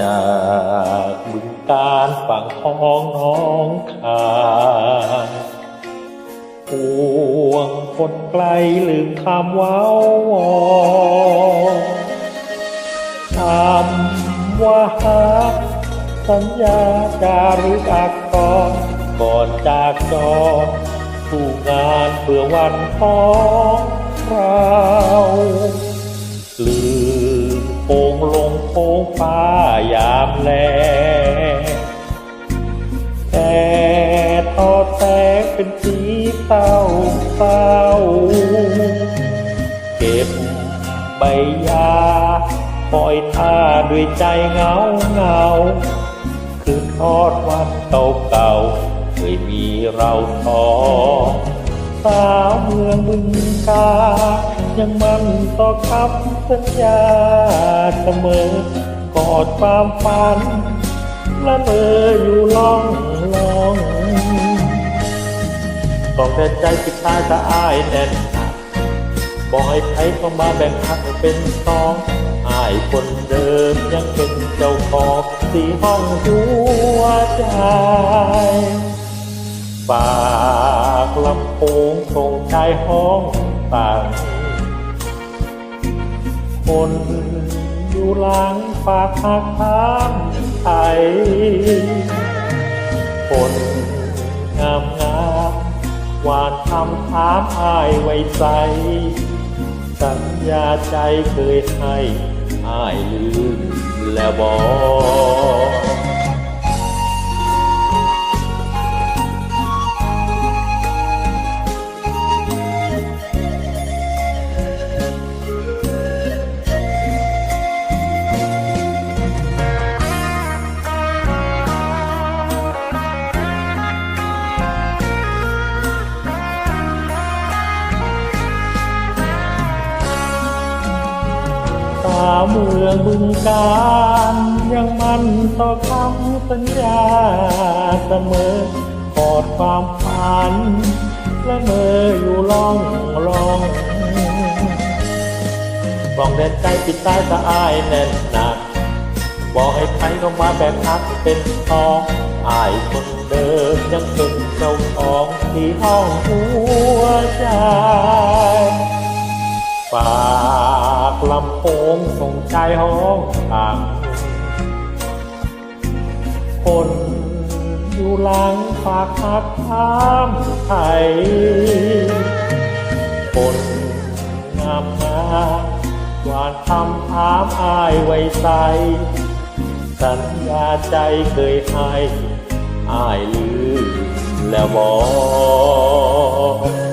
จากบึงการฝั่งท้องน้องคายห่วงคนไกลลืมคำว้าวอคำว่าฮักสัญญาจารึกอักษรก่อนจากจอผู้งานเพื่อวันของเราลืมโป่งลงโคงฟ้าามแล แต่ทอดแสงเป็นสีเศร้าเศร้า เก็บใบยาปล่อยท่าด้วยใจเหงาเหงา คือทอดวันเก่าเก่าเคยมีเราสองสาวเมืองบึงกา ยังมันต่อคำสัญญาเสมอ กอดความฝันละเมออยู่ล่องลองต้องแต่ใจปิดตายสะอายแน่นหนักบอกให้ใครเข้ามาแบ่งพักเป็นสองอายคนเดิมยังเป็นเจ้าของที่ห้องหัวใจฝากลำโพงส่งชายห้องต่างคนอยู่หลัง ฝากหักทางไทยคนงามงามหวานคำถามอายไว้ใจ สัญญาใจเคยให้อายลืมแล้วบอกาวเมืองบึงการยังมันต่อคำสัญญาเสมอกอดความฝันและเมออยู่ล่องลองมองแดนใจปิดตายสะอายแน่นหนักบอกให้ใครเข้ามาแบ่งพักเป็นทองอายคนเดิมยังเป็นเจ้าของที่ห้องหัวใจำโพงส่งใจห้องต่างคนอยู่หลังฝากหักถามไทยคนงามงามหวานคำถามอายไว้ใสสัญญาใจเคยให้อายลืมแล้วบอก